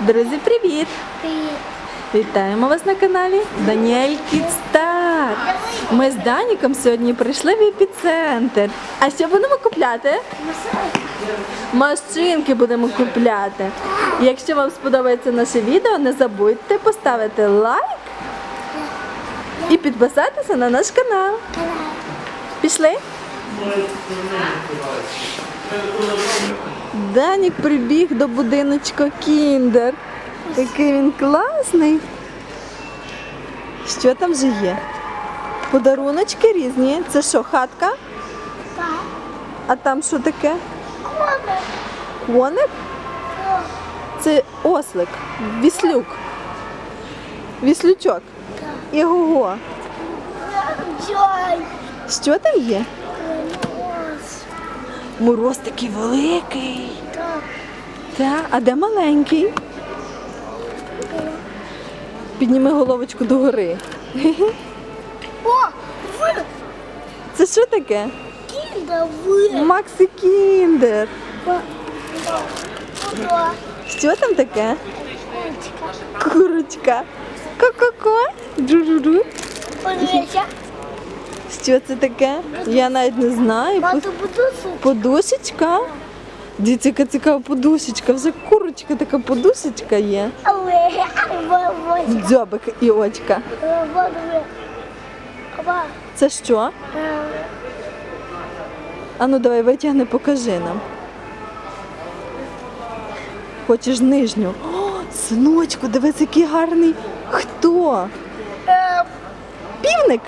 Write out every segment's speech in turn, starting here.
Друзі, привіт! Привіт. Вітаємо вас на каналі Даніель Кідстар. Ми з Даніком сьогодні прийшли в епіцентр. А що будемо купляти? Машинки будемо купляти. Якщо вам сподобається наше відео, не забудьте поставити лайк і підписатися на наш канал. Пішли? Данік прибіг до будиночка Кіндер. Який він класний. Що там же є? Подаруночки різні. Це що, хатка? Так. А там що таке? Коник. Коник? Це ослик, віслюк. Віслючок. Іго. Джой. Що там є? Мороз такий великий. Так. Та, а де маленький? Підніми головочку догори. О, ви. Це що таке? Кінда ви. Максі Кіндер. Що там таке? Курочка. Курочка. Ко-ко-ко. Джу-жу-жу. Що це таке? Я навіть не знаю. Подушечка. Дивіться, яка цікава подушечка. Вже курочка така подушечка є. Дзьобик і очка. Це що? Е, Ану, давай витягни, покажи нам. Хочеш нижню? О, синочку, дивись, який гарний. Хто? е, Півник?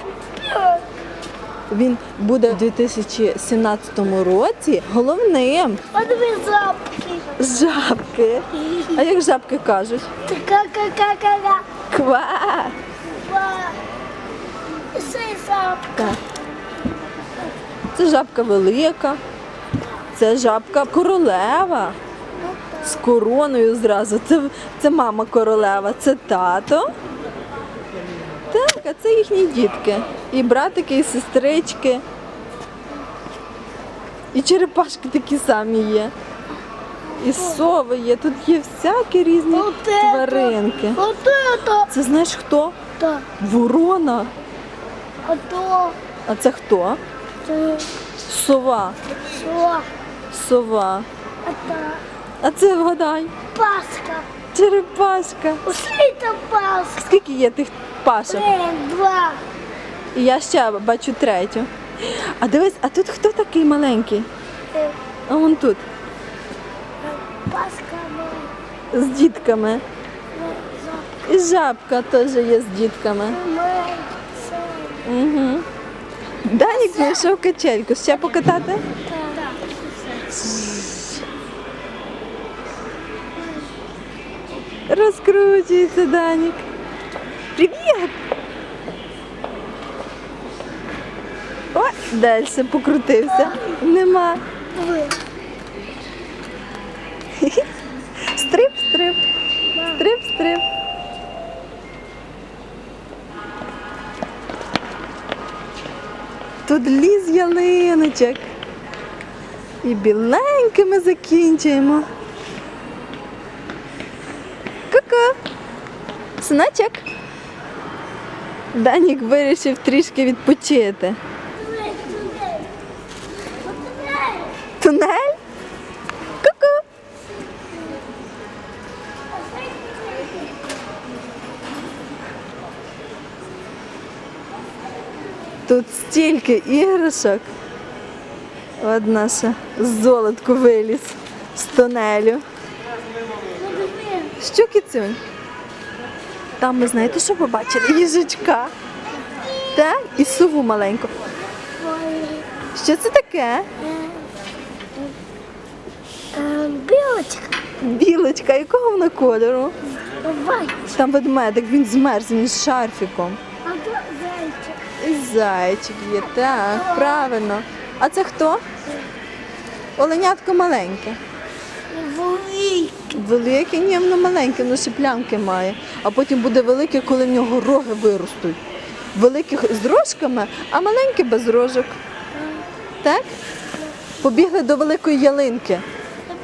Він буде у 2017 році головним Подиви запки. з жабки. А як жабки кажуть? Ка-ка-ка-ка-ка. Ква. Ба. Це. Так. Це жабка велика. Це жабка королева. З короною зразу. Це, це мама королева, це тато. Так, а це їхні дітки. І братики, і сестрички. І черепашки такі самі є. І сови є. Тут є всякі різні тваринки. Це знаєш хто? Ворона. А то. А це хто? Це Сова. що? Сова. А це вгадай. Паска. Черепашка. Ушли це паска. Скільки є тих пашок? Три, два. І я ще бачу третю. А дивись, а тут хто такий маленький? Е, А вон тут. Паска. Ми. З дітками. І жабка теж є з дітками. Угу. Данік знайшов качельку. Ще покатати? Так. Розкручується Данік. Привіт! О, далі покрутився. Нема. Стрип, стрип. Стрип, стрип. Тут ліс ялиночок. І біленькими закінчуємо. Ку-ку. Синочок. Данік вирішив трішки відпочити. Туди, туди. Туди. Тунель? Ку-ку. Тут стільки іграшок. От наша золотко виліз з тунелю. Що кицюнь? Там ми знаєте, що побачили? Їжачка. Так? І сову маленьку. Що це таке? Білочка. Білочка, якого вона кольору? Бать. Там ведмедик, він змерз, він з шарфіком. А то зайчик. І зайчик є, так, правильно. А це хто? Оленятко маленьке. Великий. Велике, ні, воно маленьке, воно ще плямки має. А потім буде велике, коли в нього роги виростуть. Великих з рожками, а маленьке без рожок. Так? Побігли до великої ялинки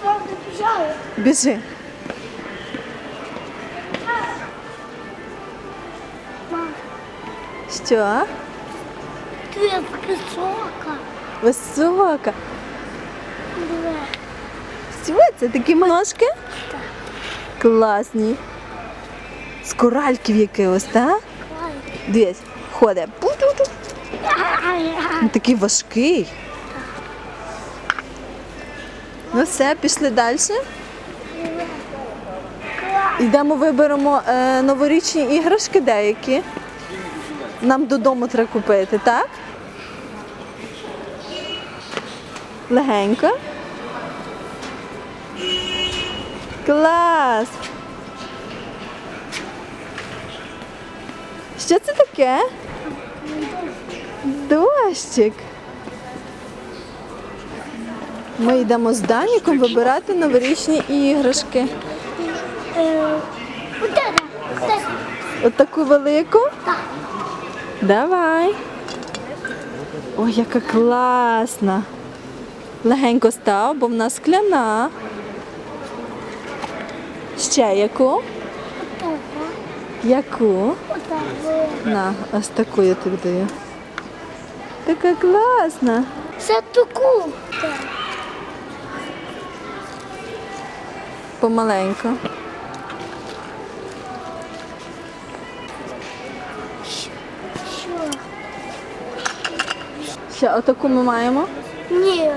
правда. Біжи. Що? ти висока. Висока. Диви. Що це такі ножки? Класні. З коральків якихось, так? Дивись, ходить. Пу-ту-ту. Такий важкий. Ну все, пішли далі. Йдемо виберемо е, новорічні іграшки деякі. Нам додому треба купити, так? Легенько. Клас! Що це таке? Дощик. Ми йдемо з Даніком вибирати новорічні іграшки. Е, от таку велику. Так. Давай. Ой, яка класна. Легенько став, бо вона скляна. Ще яку? Яку? На, ось таку я тобі даю. Така класна. Це таку. Помаленьку. Що? Ще отаку ми маємо. Ні.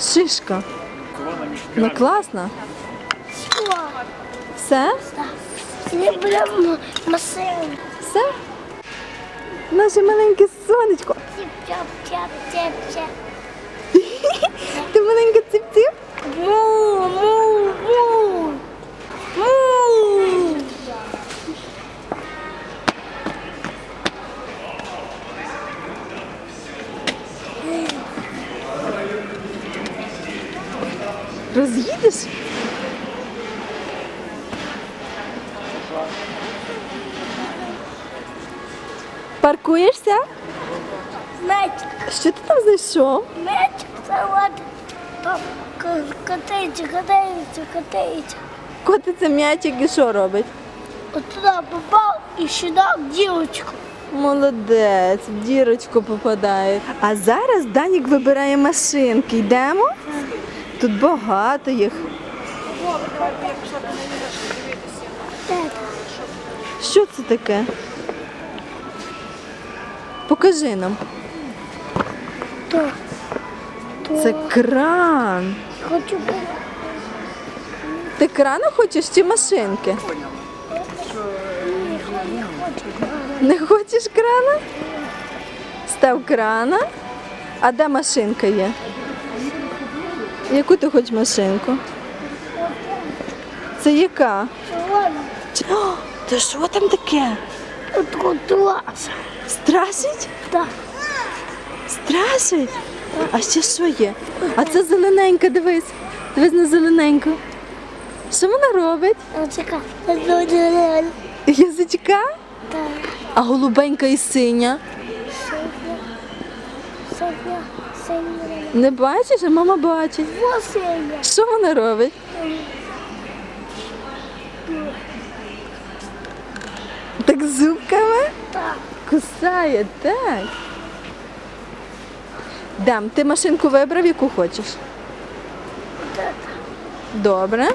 Шишка. Ну класна. Що? Все? Не беремо машину. Все? Наше маленьке сонечко. Ти маленьке ціп-ціп? Му, му. Роз'їдеш? Паркуєшся? Мечик. Що ти там знайшов? Мечик це от. Там к- Катається, катається, катається. Котиться м'ячик і що робить? От туди попав і сюди в дівочку. Молодець, в дірочку попадає. А зараз Данік вибирає машинки. Йдемо? Тут багато їх. Що це таке? Покажи нам. Це кран. Хочу Ти крана хочеш чи машинки? Не хочеш крана? Став крана. А де машинка є? Яку ти хочеш машинку? Це яка? О, Та що там таке? Страшить? Так. Страшить? А ще що є? А це зелененька, дивись. Дивись на зелененьку. Що вона робить? Так. Язичка? А голубенька і синя. Софія. Синя. Не бачиш, а мама бачить. Восеня. Що вона робить? Так зубками Так. кусає, так. Дам, ти машинку вибрав, яку хочеш? Добре.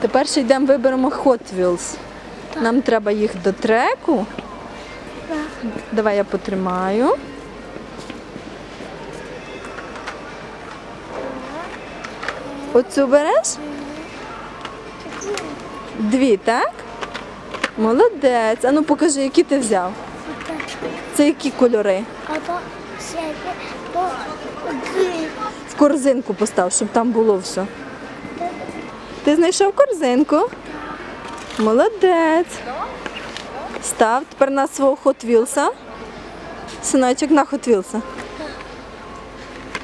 Тепер ще йдемо виберемо Hot Wheels. Нам треба їх до треку. Давай я потримаю. Оцю береш? Дві, так? Молодець. А ну покажи, які ти взяв. Це які кольори? В корзинку постав, щоб там було все. Ти знайшов корзинку? Молодець. Став тепер на свого Wheels. Синочок на Wheels.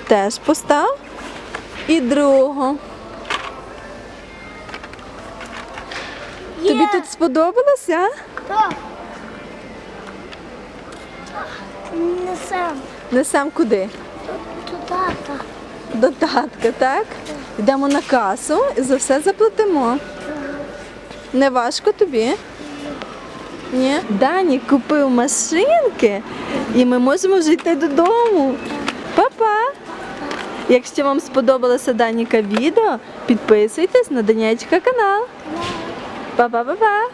Теж постав. І другого. Тобі тут сподобалося? Так. Не сам. Не сам куди? То тата. До татка, так? Йдемо на касу і за все заплатимо. Не важко тобі? Ні? Дані купив машинки, і ми можемо вже йти додому. Па-па! Якщо вам сподобалося Даніка відео, підписуйтесь на Данячка канал. Па-па-па-па!